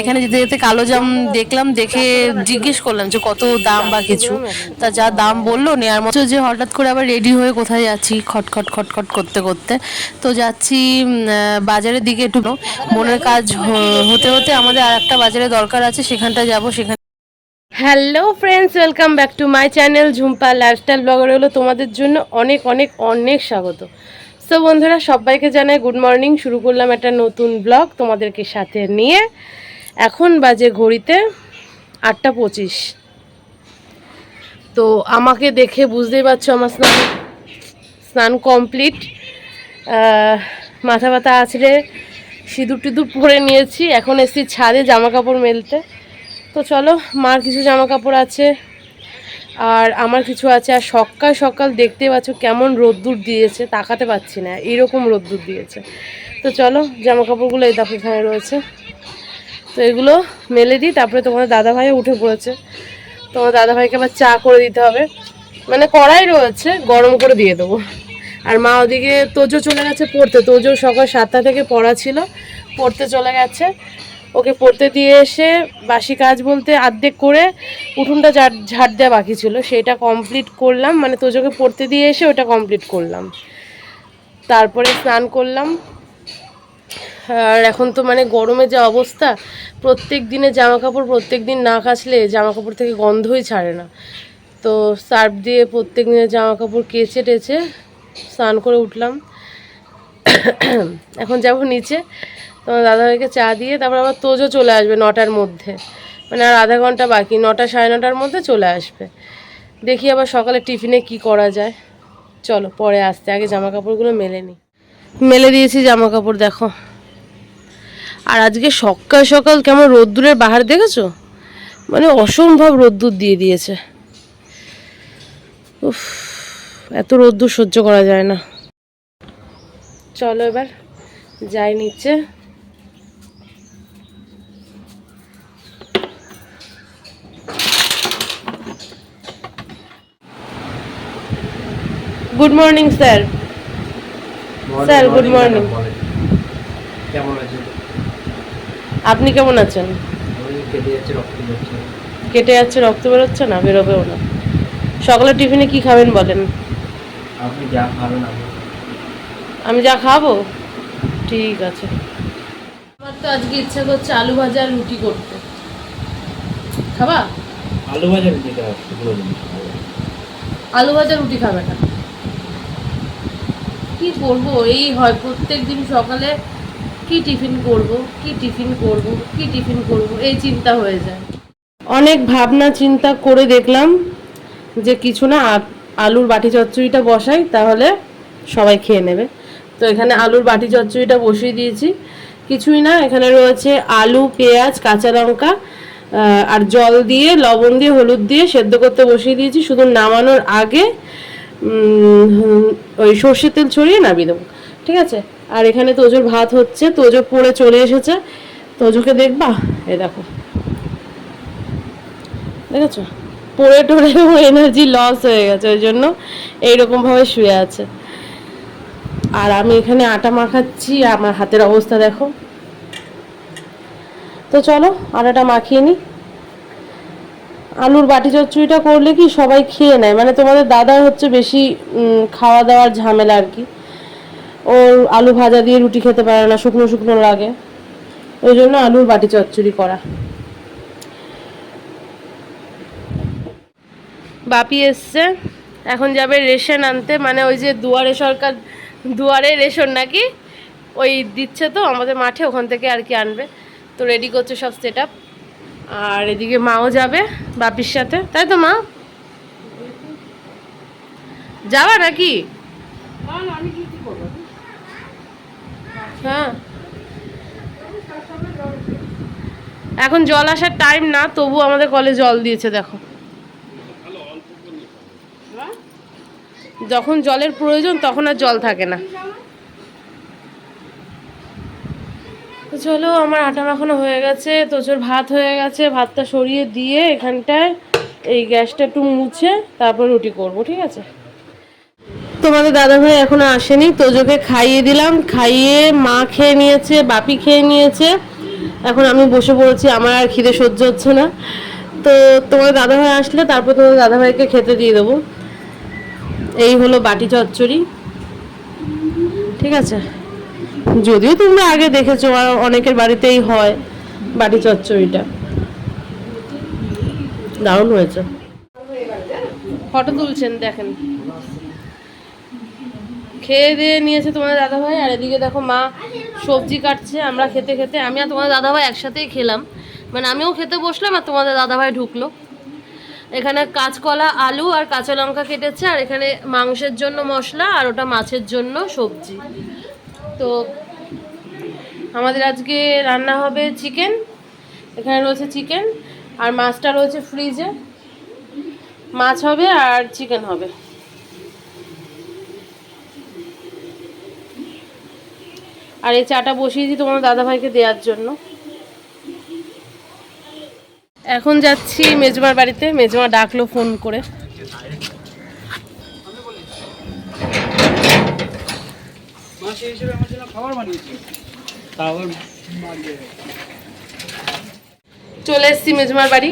এখানে যেতে যেতে কালো জাম দেখলাম, দেখে জিজ্ঞেস করলাম যে কত দাম বা কিছু। তা যা দাম বলল নেওয়ার মতো যে হঠাৎ করে আবার রেডি হয়ে কোথায় যাচ্ছি, খটখট খটখট করতে করতে। তো যাচ্ছি বাজারের দিকে একটু। মনের কাজ হতে হতে আমাদের আর একটা বাজারে দরকার আছে, সেখানটা যাব, সেখানে hello friends welcome back to my channel Jhumpa lifestyle blogger হলো তোমাদের জন্য অনেক অনেক অনেক স্বাগত। সো বন্ধুরা, সবাইকে জানাই গুড মর্নিং শুরু করলাম একটা নতুন ব্লগ তোমাদেরকে সাথে নিয়ে। এখন বাজে ঘড়িতে আটটা পঁচিশ। তো আমাকে দেখে বুঝতেই পারছ আমার স্নান স্নান কমপ্লিট। মাথা ব্যথা আছড়ে সিঁদুর টিঁদুর পরে নিয়েছি, এখন এসেছি ছাদে জামা কাপড় মেলতে। তো চলো, মার কিছু জামা কাপড় আছে, আর আমার কিছু আছে, আর সকাল সকাল দেখতে পাচ্ছ কেমন রোদ্দুর দিয়েছে, তাকাতে পাচ্ছি না, এরকম রোদ্দুর দিয়েছে। তো চলো জামা কাপড়গুলো এই দেখো এখানে রয়েছে। তো এগুলো মেলে দিই, তারপরে তোমাদের দাদা ভাই উঠে পড়েছে। তোমার দাদা ভাইকে আবার চা করে দিতে হবে। মানে কড়াই রয়েছে, গরম করে দিয়ে দেবো। আর মা ওদিকে তোজো চলে গেছে পড়তে। তোজো সকাল সাতটা থেকে পড়া ছিল, পড়তে চলে গেছে। ওকে পড়তে দিয়ে এসে বাসি কাজ বলতে আর্ধেক করে উঠোনটা ঝাড় দেওয়া বাকি ছিল। সেটা কমপ্লিট করলাম। মানে তোজোকে পড়তে দিয়ে এসে ওটা কমপ্লিট করলাম। তারপরে স্নান করলাম। আর এখন তো মানে গরমে যে অবস্থা, প্রত্যেক দিনে জামা কাপড় প্রত্যেক দিন না কাচলে জামা কাপড় থেকে গন্ধই ছাড়ে না। তো সার্ফ দিয়ে প্রত্যেক দিনের জামা কাপড় কেচে টেচে স্নান করে উঠলাম। এখন যাব নিচে, তোমার দাদাভাইকে চা দিয়ে তারপর আবার তোজও চলে আসবে নটার মধ্যে। মানে আর আধা ঘণ্টা বাকি, নটা সাড়ে নটার মধ্যে চলে আসবে। দেখি আবার সকালে টিফিনে কি করা যায়। চলো পরে আসতে, আগে জামা কাপড়গুলো মেলে নিই মেলে দিয়েছি জামা কাপড় দেখো। আর আজকে সকাল সকাল কেমন রোদ্দুরের বাহার দেখেছ? মানে অসম্ভব রোদ্দুর দিয়ে দিয়েছে। উফ এত রোদ্দুর সহ্য করা যায় না। চলো এবার যাই নিচে। Good morning sir sir good morning কেমন আছে আপনি কেমন আছেন? কেটে যাচ্ছে রক্ত বেরোচ্ছে না? বেরোবেও না। সকালে টিফিনে কি খাবেন বলেন? আপনি যা খাবেন আমি আমি যা খাব? ঠিক আছে। আমার তো আজকে ইচ্ছা করছে আলু ভাজা আর রুটি করতে। খাবা? আলু ভাজা হবে আলু ভাজা রুটি খাবে না। কি করব এই হয় প্রত্যেক দিন সকালে কি টিফিন করব, কি টিফিন করব, কি টিফিন করব, এই চিন্তা হয়ে যায়। অনেক ভাবনা চিন্তা করে দেখলাম যে কিছু না আলুর বাটি চচ্চড়িটা বসাই, তাহলে সবাই খেয়ে নেবে। তো এখানে আলুর বাটি চচ্চড়িটা বসিয়ে দিয়েছি। কিছুই না, এখানে রয়েছে আলু, পেঁয়াজ, কাঁচা লঙ্কা আর জল দিয়ে, লবণ দিয়ে, হলুদ দিয়ে সেদ্ধ করতে বসিয়ে দিয়েছি। শুধু নামানোর আগে ওই সর্ষের তেল ছড়িয়ে নামিয়ে দেবো। ঠিক আছে? আর এখানে তোজোর ভাত হচ্ছে, তোজো পড়ে চলে এসেছে। তোজোকে দেখবা? এই দেখো। দেখেছ? পড়ে টড়ে এনার্জি লস হয়ে গেছে, ওই জন্য এইরকমভাবে শুয়ে আছে। আর আমি এখানে আটা মাখাচ্ছি, আমার হাতের অবস্থা দেখো। তো চলো, আটাটা মাখিয়ে নিই আলুর বাটি চচ্চড়িটা করলে কি সবাই খেয়ে নেয়? মানে তোমাদের দাদার হচ্ছে বেশি খাওয়া দাওয়ার ঝামেলা আর কি। ওর আলু ভাজা দিয়ে রুটি খেতে পারে না, শুকনো শুকনো লাগে। ওই জন্য আলুর বাটি চচ্চড়ি করা। বাপি এসছে। এখন যাবে রেশন আনতে মানে ওই যে দুয়ারে সরকার, দুয়ারে রেশন নাকি? ওই দিচ্ছে তো, আমাদের মাঠে, ওখান থেকে আর কি আনবে। তো রেডি করছে সব সেট আর এদিকে মাও যাবে, বাপির সাথে। তাই তো মা? যাবা নাকি? হ্যাঁ। এখন জল আসার টাইম না, তবু আমাদের কলে জল দিয়েছে, দেখো। যখন জলের প্রয়োজন, তখন আর জল থাকে না। চলো, আমার আটা মাখানো হয়ে গেছে, তোচোর ভাত হয়ে গেছে, ভাতটা সরিয়ে দিয়ে এখানটায় এই গ্যাসটা একটু মুছে, তারপর রুটি করব, ঠিক আছে? তোমাদের দাদা ভাই এখনও আসেনি। তোজোকে খাইয়ে দিলাম। খাইয়ে মা খেয়ে নিয়েছে, বাপি খেয়ে নিয়েছে। এখন আমি বসে পড়েছি, আমার আর খিদে সহ্য হচ্ছে না। তো তোমার দাদাভাই আসলে তারপর তোমার দাদাভাইকে খেতে দিয়ে দেবো। এই হলো বাটি চচ্চড়ি। ঠিক আছে? যদিও তোমরা আগে দেখেছ, আর অনেকের বাড়িতেই হয় বাটি চচ্চড়িটা। দারুণ হয়েছে। ফটো তুলছেন, দেখেন। খেয়ে দিয়ে নিয়েছে তোমাদের দাদাভাই, আর এদিকে দেখো মা সবজি কাটছে, আমরা খেতে খেতে, আমি আর তোমাদের দাদাভাই একসাথেই খেলাম। মানে আমিও খেতে বসলাম আর তোমাদের দাদাভাই ঢুকলো। এখানে কাঁচকলা, আলু আর কাঁচা লঙ্কা কেটেছে, আর এখানে মাংসের জন্য মশলা আর ওটা মাছের জন্য সবজি। তো আমাদের আজকে রান্না হবে চিকেন, এখানে রয়েছে চিকেন, আর মাছটা রয়েছে ফ্রিজে। মাছ হবে আর চিকেন হবে। আর এই চাটা বসিয়েছি তোমার দাদাভাইকে দেওয়ার জন্য। এখন যাচ্ছি মেজমার বাড়িতে মেজমা ডাকলো ফোন করে। চলে এসেছি মেজমার বাড়ি।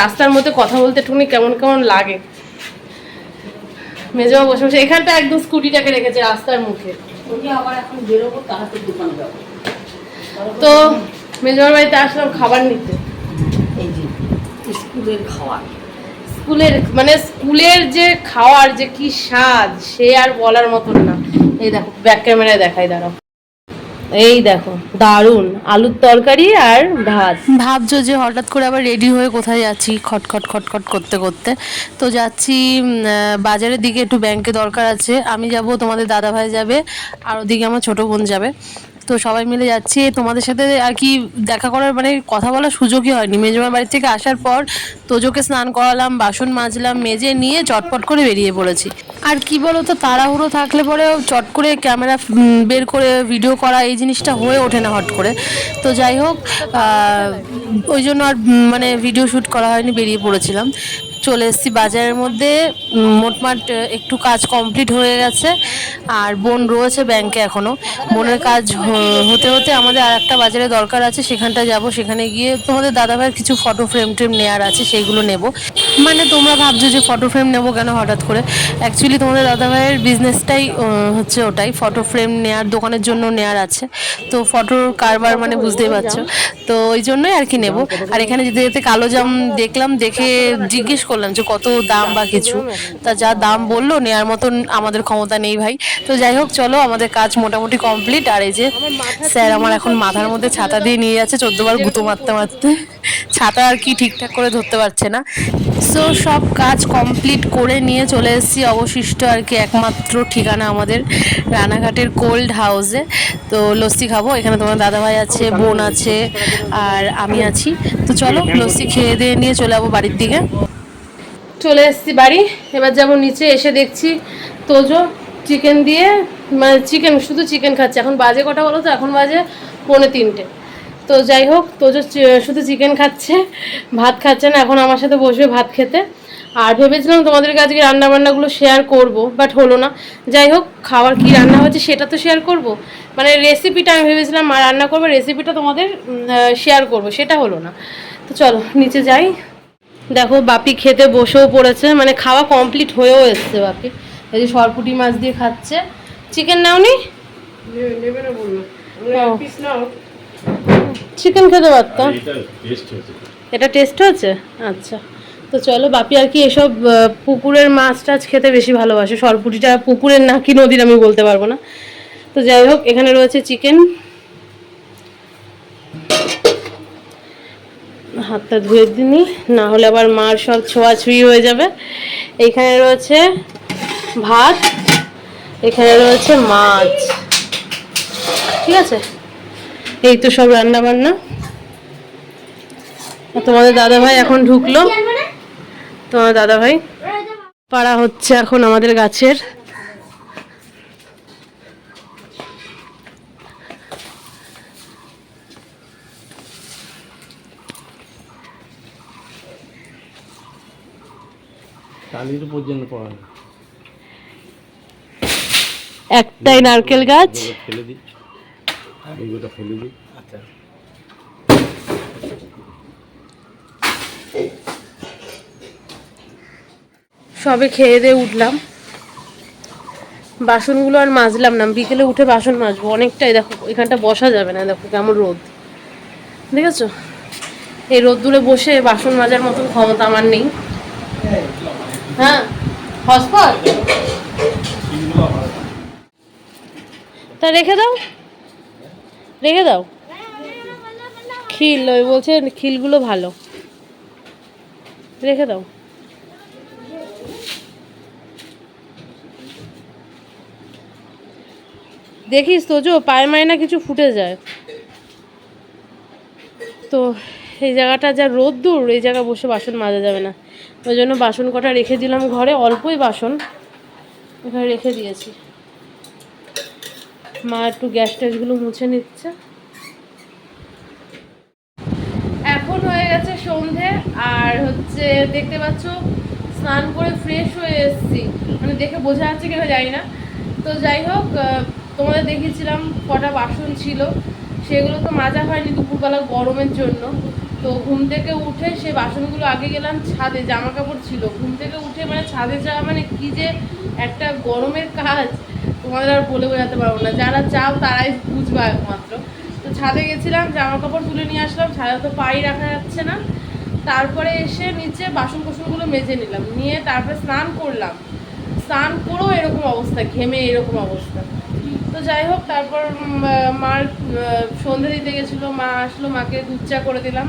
রাস্তার মধ্যে কথা বলতে একটুখানি কেমন কেমন লাগে। মেজমা বসে বসে এখানটা একদম স্কুটিটাকে রেখেছে রাস্তার মুখে। তো মেজমার বাড়িতে আসলাম খাবার নিতে। এই যে স্কুলের খাওয়ার। স্কুলের মানে স্কুলের যে খাওয়ার যে কি স্বাদ সে আর বলার মতন না। এই দেখো ব্যাক ক্যামেরায় দেখাই দাঁড়াও। এই দেখো দারুণ আলুর তরকারি আর ভাত। ভাবছ যে হঠাৎ করে আবার রেডি হয়ে কোথায় যাচ্ছি খটখট খটখট করতে করতে? তো যাচ্ছি বাজারের দিকে একটু ব্যাংকে দরকার আছে। আমি যাব, তোমাদের দাদা ভাই যাবে, আর ওদিকে আমার ছোট বোন যাবে। তো সবাই মিলে যাচ্ছি। তোমাদের সাথে আর কি দেখা করার মানে কথা বলার সুযোগই হয়নি। মেজমার বাড়ি থেকে আসার পর তোজোকে স্নান করালাম, বাসন মাজলাম, মেজে নিয়ে চটপট করে বেরিয়ে পড়েছি। আর কি বলো তো তাড়াহুড়ো থাকলে পরেও চট করে ক্যামেরা বের করে ভিডিও করা এই জিনিসটা হয়ে ওঠে না হট করে। তো যাই হোক ওই জন্য আর মানে ভিডিও শ্যুট করা হয়নি, বেরিয়ে পড়েছিলাম। চলে এসেছি বাজারের মধ্যে। মোটমাট একটু কাজ কমপ্লিট হয়ে গেছে। আর বোন রয়েছে ব্যাংকে এখনও বোনের কাজ হতে হতে আমাদের আর একটা বাজারে দরকার আছে। সেখানটা যাব। সেখানে গিয়ে তোমাদের দাদাভাইয়ের কিছু ফটো ফ্রেম ট্রেম নেওয়ার আছে, সেইগুলো নেব। মানে তোমরা ভাবছ যে ফটো ফ্রেম নেব কেন হঠাৎ করে? অ্যাকচুয়ালি তোমাদের দাদাভাইয়ের বিজনেসটাই হচ্ছে ওটাই। ফটো ফ্রেম নেওয়ার দোকানের জন্য নেওয়ার আছে। তো ফটোর কারবার মানে বুঝতেই পারছ। তো ওই জন্যই আর কি নেব। আর এখানে যেতে যেতে কালো জাম দেখলাম দেখে জিজ্ঞেস করলাম যে কত দাম বা কিছু। তা যা দাম বলল নেওয়ার মতন আমাদের ক্ষমতা নেই ভাই। তো যাই হোক চলো আমাদের কাজ মোটামুটি কমপ্লিট আর এই যে স্যার আমার এখন মাথার মধ্যে ছাতা দিয়ে নিয়ে যাচ্ছে চোদ্দবার গুঁতো মারতে মারতে। ছাতা আর কি ঠিকঠাক করে ধরতে পারছে না। সো সব কাজ কমপ্লিট করে নিয়ে চলে এসেছি। অবশিষ্ট আর কি একমাত্র ঠিকানা আমাদের রানাঘাটের কোল্ড হাউসে তো লস্যি খাব। এখানে তোমার দাদাভাই আছে, বোন আছে আর আমি আছি। তো চলো, লস্যি খেয়ে দিয়ে নিয়ে চলে যাব বাড়ির দিকে। চলে এসেছি বাড়ি। এবার যাব নিচে, এসে দেখছি তোজো চিকেন দিয়ে মানে চিকেন শুধু চিকেন খাচ্ছে। এখন বাজে কটা বলো তো? এখন বাজে পৌনে তিনটে। তো যাই হোক তোজো শুধু চিকেন খাচ্ছে ভাত খাচ্ছে না এখন আমার সাথে বসবে ভাত খেতে। আর ভেবেছিলাম তোমাদের কাছে রান্না বান্নাগুলো শেয়ার করব বাট হলো না। যাই হোক খাবার কি রান্না হচ্ছে সেটা তো শেয়ার করব। মানে রেসিপিটা আমি ভেবেছিলাম মা রান্না করবে রেসিপিটা তোমাদের শেয়ার করব সেটা হলো না। তো চলো নিচে যাই। দেখো বাপি খেতে বসেও পড়েছে মানে খাওয়া কমপ্লিট হয়েও এসছে বাপি। এই যে সরপুটি মাছ দিয়ে খাচ্ছে। চিকেন নাও। নাওনি চিকেন খেতে পারতাম। এটা টেস্ট হয়েছে। হচ্ছে আচ্ছা। তো চলো বাপি আর কি এসব পুকুরের মাছ টাছ খেতে বেশি ভালোবাসে। সরপুটিটা পুকুরের না কি নদীর আমি বলতে পারব না। তো যাই হোক এখানে রয়েছে চিকেন হাতটা ধুয়ে দিনি না হলে আবার মার সব ছোঁয়াছুঁয়ি হয়ে যাবে। এইখানে রয়েছে ভাত এখানে রয়েছে মাছ। ঠিক আছে? এই তো সব রান্না বান্না তোমাদের দাদা ভাই এখন ঢুকলো। তোমার দাদা ভাই পাড়া হচ্ছে এখন আমাদের গাছের। পর্যন্ত একটাই নারকেল গাছ। ফেলে এইগুলো ফেলে দিই। আচ্ছা। সবে খেয়ে দিয়ে উঠলাম। বাসনগুলো আর মাজলাম না। বিকেলে উঠে বাসন মাজবো। অনেকটাই দেখো এখানটা বসা যাবে না। দেখো কেমন রোদ। দেখেছ? এই রোদ্দুরে বসে বাসন মাজার মতন ক্ষমতা আমার নেই। হ্যাঁ? তা রেখে দাও। রেখে দাও। খিল, ওই বলছে খিলগুলো ভালো। রেখে দাও। দেখিস তো যে পায়ে মায়ে না কিছু ফুটে যায়। তো এই জায়গাটা যা রোদ দূর এই জায়গা বসে বাসন মাজা যাবে না। ওই জন্য বাসন কটা রেখে দিলাম ঘরে, অল্পই বাসন। এখানে রেখে দিয়েছি। মা একটু গ্যাস ট্যাসগুলো মুছে নিচ্ছে। এখন হয়ে গেছে সন্ধে, আর হচ্ছে দেখতে পাচ্ছ, স্নান করে ফ্রেশ হয়ে এসেছি। মানে দেখে বোঝা যাচ্ছে কেন জানি না। তো যাই হোক তোমাদের দেখিয়েছিলাম কটা বাসন ছিল। সেগুলো তো মাজা হয়নি দুপুরবেলা গরমের জন্য। তো ঘুম থেকে উঠে সে বাসনগুলো আগে গেলাম ছাদে জামা কাপড় ছিল। ঘুম থেকে উঠে মানে ছাদে যাওয়া মানে কি যে একটা গরমের কাজ। তোমাদের আর বলে বোঝাতে পারব না। যারা চাও তারাই বুঝবা একমাত্র। তো ছাদে গেছিলাম জামা কাপড় তুলে নিয়ে আসলাম, ছাদে তো পাই রাখা যাচ্ছে না। তারপরে এসে নিচে বাসন কোসনগুলো মেজে নিলাম, নিয়ে তারপরে স্নান করলাম। স্নান করেও এরকম অবস্থা, ঘেমে এরকম অবস্থা। তো যাই হোক, তারপর মার সন্ধে দিতে গেছিল, মা আসলো, মাকে দুধ করে দিলাম।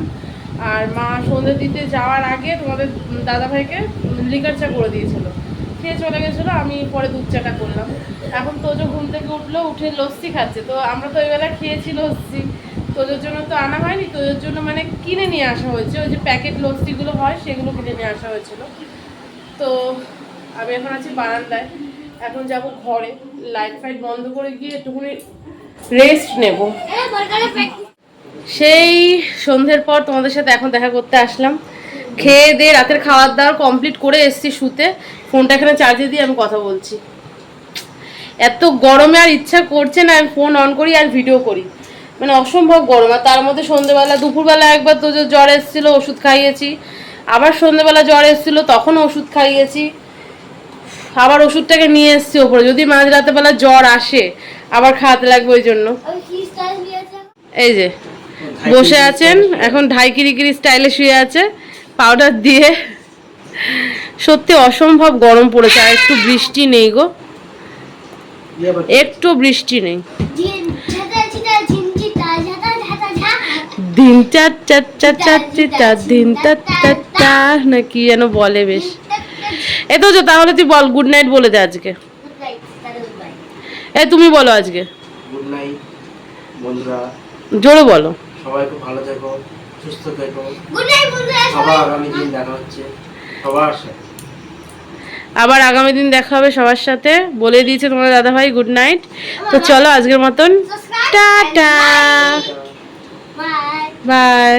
আর মা সন্ধে দিতে যাওয়ার আগে তোমাদের দাদাভাইকে লিকার চা করে দিয়েছিল। খেয়ে চলে গেছিল আমি পরে দুধ চাটা করলাম। এখন তোজো ঘুম থেকে উঠল উঠে লস্যি খাচ্ছে। তো আমরা তো ওই বেলা খেয়েছি লস্যি। তোদের জন্য তো আনা হয়নি তোদের জন্য মানে কিনে নিয়ে আসা হয়েছে। ওই যে প্যাকেট লস্যিগুলো হয় সেগুলো কিনে নিয়ে আসা হয়েছিল। তো আমি এখন আছি বারান্দায়। এখন যাব ঘরে। লাইট ফাইট বন্ধ করে গিয়ে একটুখানি রেস্ট নেব। সেই সন্ধ্যের পর তোমাদের সাথে এখন দেখা করতে আসলাম। খেয়ে দিয়ে রাতের খাওয়ার দাওয়ার কমপ্লিট করে এসছি শুতে। ফোনটা এখানে চার্জে দিয়ে আমি কথা বলছি। এত গরমে আর ইচ্ছা করছে না আমি ফোন অন করি আর ভিডিও করি। মানে অসম্ভব গরম। আর তার মধ্যে সন্ধ্যেবেলা দুপুরবেলা একবার তো জ্বর এসেছিল ওষুধ খাইয়েছি। আবার সন্ধ্যেবেলা জ্বর এসেছিল তখন ওষুধ খাইয়েছি। আবার ওষুধটাকে নিয়ে এসছি ওপরে। যদি মাঝ বেলা জ্বর আসে আবার খাওয়াতে লাগবে ওই জন্য। এই যে বসে আছেন এখন ঢাই কিরিকিরি স্টাইলে শুয়ে আছে। পাউডার দিয়ে। সত্যি অসম্ভব গরম পড়েছে আর একটু বৃষ্টি নেই গো। একটু বৃষ্টি নেই। দিন চার চার চার চার চার দিন চার চার চার না কি যেন বলে বেশ। এ তো তাহলে তুই বল গুড নাইট বলে দে আজকে। এ তুমি বলো আজকে। গুড নাইট বন্ধুরা। জোরে বলো। সবাই খুব ভালো থেকো। সুস্থ থেকো। আবার আগামী দিন দেখা হচ্ছে। সবার সাথে। আবার আগামী দিন দেখা হবে সবার সাথে। বলে দিয়েছে তোমার দাদা ভাই গুড নাইট তো চলো আজকের মতন। টাটা। টা বাই